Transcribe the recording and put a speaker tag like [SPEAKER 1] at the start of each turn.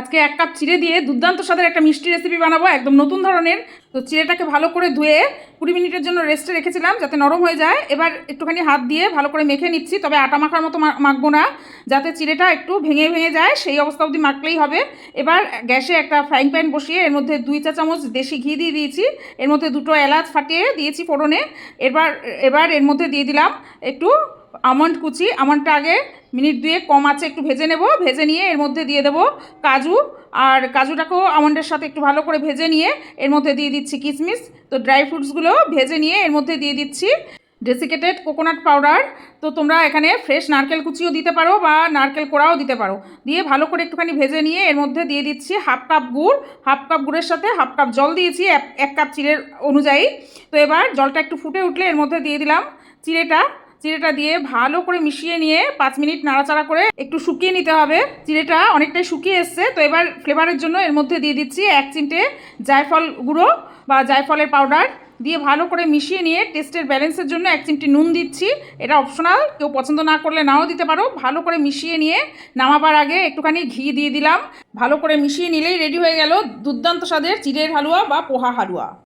[SPEAKER 1] আজকে এক কাপ চিড়ে দিয়ে দুর্দান্ত স্বাদের একটা মিষ্টি রেসিপি বানাবো, একদম নতুন ধরনের। তো চিড়েটাকে ভালো করে ধুয়ে কুড়ি মিনিটের জন্য রেস্টে রেখেছিলাম যাতে নরম হয়ে যায়। এবার একটুখানি হাত দিয়ে ভালো করে মেখে নিচ্ছি, তবে আটা মাখার মতো মাখবো না, যাতে চিড়েটা একটু ভেঙে ভেঙে যায়, সেই অবস্থা অবধি মাখলেই হবে। এবার গ্যাসে একটা ফ্রাইং প্যান বসিয়ে এর মধ্যে দুই চা চামচ দেশি ঘি দিয়ে দিয়েছি। এর মধ্যে দুটো এলাচ ফাটিয়ে দিয়েছি ফোড়নে। এবার এবার এর মধ্যে দিয়ে দিলাম একটু আমন্ড কুচি, আমন্ডটা আগে মিনিট দুয়ে কম আছে, একটু ভেজে নেব। ভেজে নিয়ে এর মধ্যে দিয়ে দেবো কাজু। আর কাজুটাকেও আমন্ডের সাথে একটু ভালো করে ভেজে নিয়ে এর মধ্যে দিয়ে দিচ্ছি কিশমিশ তো ড্রাই ফ্রুটসগুলো ভেজে নিয়ে এর মধ্যে দিয়ে দিচ্ছি ডেসিকেটেড কোকোনাট পাউডার। তো তোমরা এখানে ফ্রেশ নারকেল কুচিও দিতে পারো বা নারকেল কোড়াও দিতে পারো। দিয়ে ভালো করে একটুখানি ভেজে নিয়ে এর মধ্যে দিয়ে দিচ্ছি হাফ কাপ গুড়। হাফ কাপ গুড়ের সাথে হাফ কাপ জল দিয়েছি এক কাপ চিড়ের অনুযায়ী। তো এবার জলটা একটু ফুটে উঠলে এর মধ্যে দিয়ে দিলাম চিড়েটা। চিড়েটা দিয়ে ভালো করে মিশিয়ে নিয়ে পাঁচ মিনিট নাড়াচাড়া করে একটু শুকিয়ে নিতে হবে। চিড়েটা অনেকটাই শুকিয়ে এসছে, তো এবার ফ্লেভারের জন্য এর মধ্যে দিয়ে দিচ্ছি এক চিমটে জায়ফল গুঁড়ো বা জায়ফলের পাউডার দিয়ে ভালো করে মিশিয়ে নিয়ে টেস্টের ব্যালেন্সের জন্য এক চিমটি নুন দিচ্ছি। এটা অপশনাল কেউ পছন্দ না করলে নাও দিতে পারো। ভালো করে মিশিয়ে নিয়ে নামাবার আগে একটুখানি ঘি দিয়ে দিলাম। ভালো করে মিশিয়ে নিলেই রেডি হয়ে গেল দুর্দান্ত স্বাদের চিড়ের হালুয়া বা পোহা হালুয়া।